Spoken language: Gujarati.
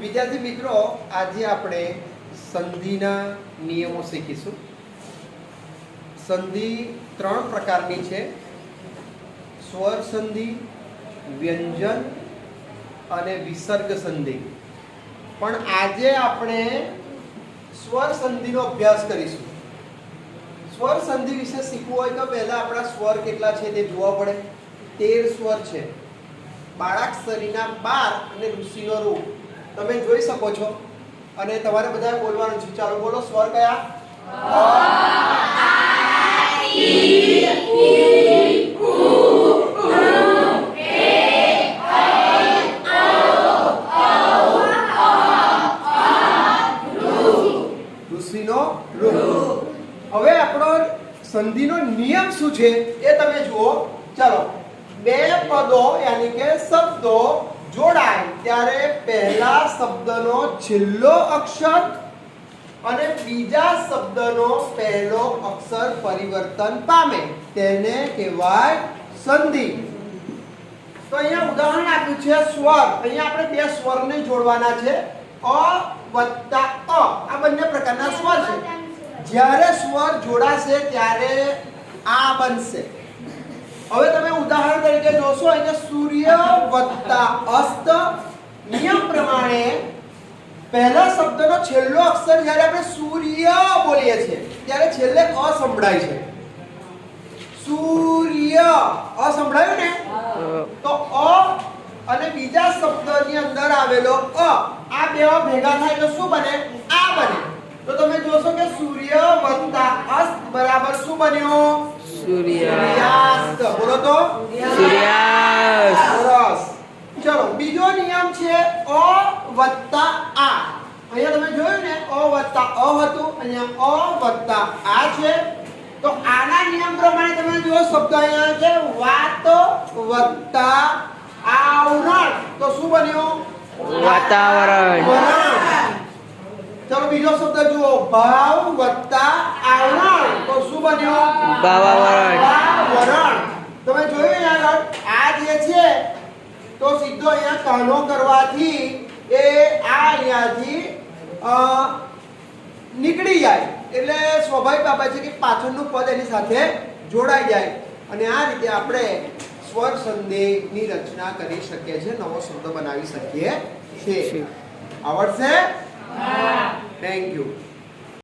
વિદ્યાર્થી મિત્રો, આજે આપણે સંધિના નિયમો શીખીશું. સંધિ ત્રણ પ્રકારની છે. સ્વર સંધિ, વ્યંજન અને વિસર્ગ સંધિ. પણ આજે આપણે સ્વર સંધિનો અભ્યાસ કરીશું. સ્વર સંધિ વિશે શીખવું હોય તો પહેલાં આપણા સ્વર કેટલા છે તે જોવા પડે. તેર સ્વર છે. બાળાક્ષરીના બાર અને ઋષિનો રૂપ. તમે જોઈ શકો છો. અને તમારે બધા બોલવાનું છે. ચાલો બોલો, સ્વર કયા? હવે આપણો સંધિનો નિયમ શું છે એ તમે જુઓ. ચાલો. બે પદો યાની કે શબ્દો જોડાય ત્યારે પહેલા શબ્દનો છેલ્લો અક્ષર અને બીજા શબ્દનો પહેલો અક્ષર પરિવર્તન પામે. તેને કહેવાય સંધિ. તો અહીંયા ઉદાહરણ આપ્યું છે સ્વર. અહીંયા આપણે બે સ્વરને જોડવાના છે. અ વત્તા અ. આ બંને પ્રકારના સ્વર છે. જ્યારે સ્વર જોડાશે ત્યારે આ બનશે. હવે તમે ઉદાહરણ તરીકે જોશો, અહીંયા સૂર્ય વત્તા અસ્ત નિયમ પ્રમાણે પહેલા શબ્દનો છેલ્લો અક્ષર જ્યારે આપણે સૂર્ય બોલીએ છીએ, ત્યારે છેલ્લે અ સંભળાય છે. સૂર્ય અ સંભળાયું ને? તો અ અને બીજા શબ્દની અંદર આવેલો અ, આ બે ભેગા થાય તો શું બને? આ બને. તો તમે જોશો કે સૂર્ય વત્તા અસ્ત બરાબર શું બન્યો? સૂર્ય. બોલો તો? સૂર્યાસ્ત સરસ. ચલો બીજો નિયમ છે અ વત્તા આ. અહીંયા તમે જોયું ને અ વત્તા અ હતું અહીંયા અ વત્તા આ છે. તો આના નિયમ પ્રમાણે તમે જો શબ્દ અહીંયા છે વાતો વત્તા આવરણ. તો શું બન્યું? વાતાવરણ. વરણ. ચલો બીજો શબ્દ જુઓ ભાવ વત્તા આવરણ. તો શું બન્યું? ભાવાવરણ વરણ તમે જોયું અહીંયા આગળ આ છે. તો સીધો અહીંયા કાનો કરવાથી એ આ અહીંયાથી નીકળી જાય. એટલે સ્વાભાવિક બાબત છે કે પાછળનું પદ એની સાથે જોડાઈ જાય. અને આ રીતે આપણે સ્વર સંદેહની રચના કરી શકીએ છીએ. નવો શબ્દ બનાવી શકીએ છીએ. આવડશે? Thank you